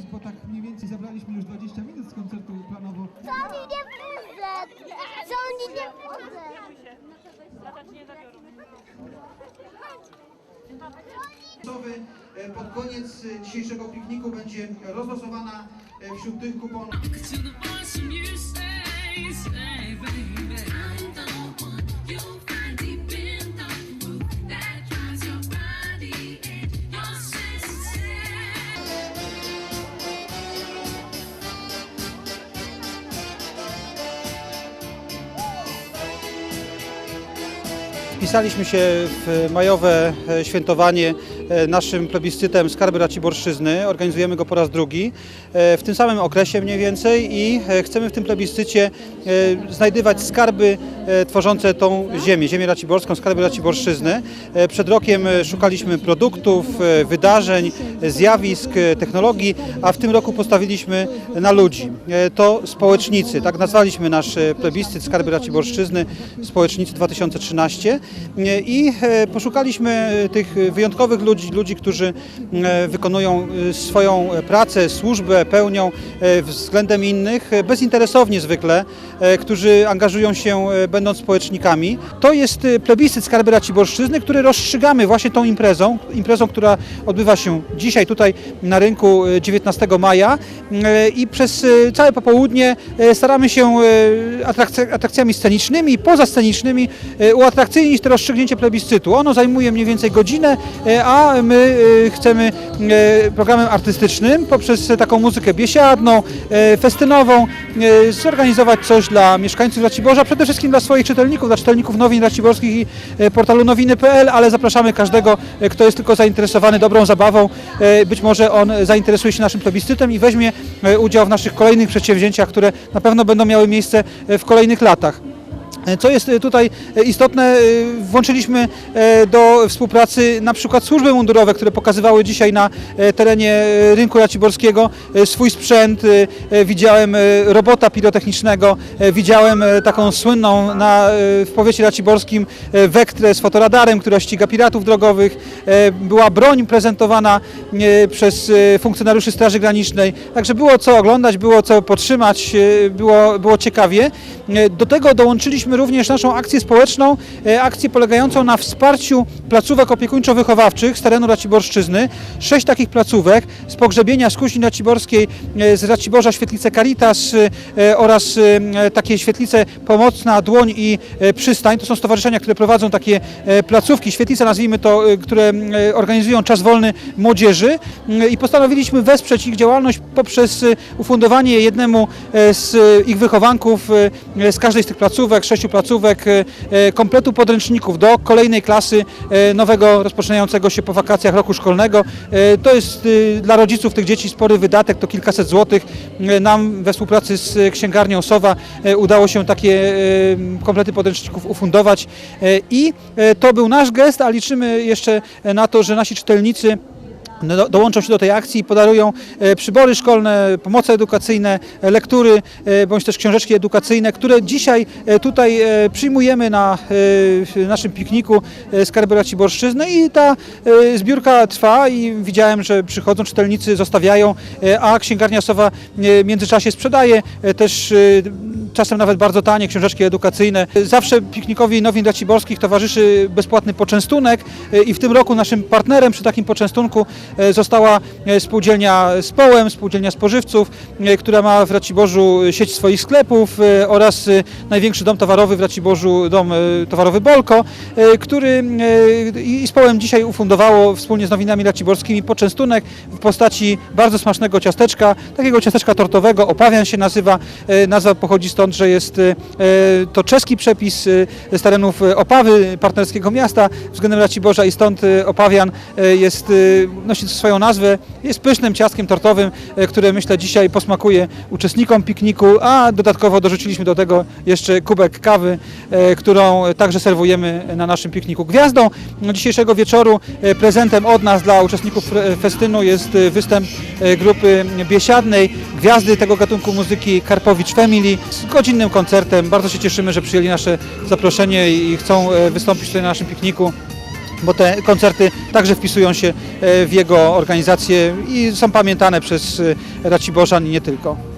bo tak mniej więcej zabraliśmy już 20 minut z koncertu planowo. Co oni nie pudzę? Co oni nie e, Pod koniec e, dzisiejszego pikniku będzie rozlosowana e, wśród tych kuponów. Wpisaliśmy się w majowe e, świętowanie naszym plebiscytem Skarby Raciborszczyzny. Organizujemy go po raz drugi e, w tym samym okresie mniej więcej i e, chcemy w tym plebiscycie e, znajdywać skarby e, tworzące tą ziemię, ziemię raciborską, skarby Raciborszczyzny. E, Przed rokiem e, szukaliśmy produktów, e, wydarzeń, e, zjawisk, e, technologii, a w tym roku postawiliśmy na ludzi. E, To społecznicy, tak nazwaliśmy nasz e, plebiscyt Skarby Raciborszczyzny, społecznicy 2013 E, i e, poszukaliśmy e, tych wyjątkowych ludzi, ludzi, którzy e, wykonują e, swoją pracę, służbę, pełnią e, względem innych, bezinteresownie zwykle, którzy angażują się będąc społecznikami. To jest plebiscyt Skarby Raciborszczyzny, który rozstrzygamy właśnie tą imprezą, imprezą, która odbywa się dzisiaj tutaj na rynku e, 19 maja i przez całe popołudnie staramy się atrakc- atrakcjami scenicznymi, pozascenicznymi e, uatrakcyjnić to rozstrzygnięcie plebiscytu. Ono zajmuje mniej więcej godzinę, e, my e, chcemy e, programem artystycznym poprzez taką muzykę biesiadną, e, festynową zorganizować coś dla mieszkańców Raciborza, przede wszystkim dla swoich czytelników, dla czytelników nowin raciborskich i portalu nowiny.pl, ale zapraszamy każdego, kto jest tylko zainteresowany dobrą zabawą. Być może on zainteresuje się naszym plebiscytem i weźmie udział w naszych kolejnych przedsięwzięciach, które na pewno będą miały miejsce w kolejnych latach. E, Co jest e, tutaj e, istotne, włączyliśmy do współpracy na przykład służby mundurowe, które pokazywały dzisiaj na terenie rynku raciborskiego swój sprzęt. Widziałem robota pirotechnicznego, widziałem taką słynną na, w powiecie raciborskim wektrę z fotoradarem, która ściga piratów drogowych. Była broń prezentowana przez funkcjonariuszy Straży Granicznej. Także było co oglądać, było co podtrzymać, e, było, było ciekawie. Do tego dołączyliśmy również naszą akcję społeczną, e, akcję polegającą na wsparciu placówek opiekuńczo-wychowawczych z terenu Raciborszczyzny. Sześć takich placówek z pogrzebienia z Kuźni Raciborskiej, e, z Raciborza Świetlice Caritas e, oraz takie świetlice Pomocna, Dłoń i Przystań. To są stowarzyszenia, które prowadzą takie placówki, świetlice nazwijmy to, które organizują czas wolny młodzieży i postanowiliśmy wesprzeć ich działalność poprzez ufundowanie jednemu z ich wychowanków z każdej z tych placówek, sześciu placówek, e, e, kompletu podręczników do kolejnej klasy e, nowego rozpoczynającego się po wakacjach roku szkolnego. To jest dla rodziców tych dzieci spory wydatek, to kilkaset złotych. Nam we współpracy z księgarnią Sowa udało się takie komplety podręczników ufundować i to był nasz gest, a liczymy jeszcze na to, że nasi czytelnicy do- dołączą się do tej akcji i podarują e, przybory szkolne, pomoce edukacyjne, e, lektury e, bądź też książeczki edukacyjne, które dzisiaj tutaj przyjmujemy na naszym pikniku Skarby Raciborszczyzny i ta zbiórka trwa i widziałem, że przychodzą czytelnicy, zostawiają, a księgarnia Sowa w międzyczasie sprzedaje też czasem nawet bardzo tanie książeczki edukacyjne. Zawsze piknikowi Nowin Raciborskich towarzyszy bezpłatny poczęstunek i w tym roku naszym partnerem przy takim poczęstunku została e, spółdzielnia Społem, spółdzielnia spożywców, e, która ma w Raciborzu sieć swoich sklepów e, oraz e, największy dom towarowy w Raciborzu, dom e, towarowy Bolko, e, który e, i i Społem dzisiaj ufundowało wspólnie z Nowinami Raciborskimi poczęstunek w postaci bardzo smacznego ciasteczka, takiego ciasteczka tortowego, Opawian się nazywa. E, Nazwa pochodzi stąd, że jest e, to czeski przepis e, z terenów e, Opawy, partnerskiego miasta względem Raciborza i stąd e, Opawian e, jest, e, swoją nazwę. Jest pysznym ciastkiem tortowym, e, które myślę dzisiaj posmakuje uczestnikom pikniku, a dodatkowo dorzuciliśmy do tego jeszcze kubek kawy, e, którą także serwujemy na naszym pikniku. Gwiazdą dzisiejszego wieczoru, e, prezentem od nas dla uczestników festynu jest występ grupy biesiadnej, gwiazdy tego gatunku muzyki Karpowicz Family z godzinnym koncertem. Bardzo się cieszymy, że przyjęli nasze zaproszenie i chcą wystąpić tutaj na naszym pikniku. Bo te koncerty także wpisują się e, w jego organizację i są pamiętane przez e, Raciborzan i nie tylko.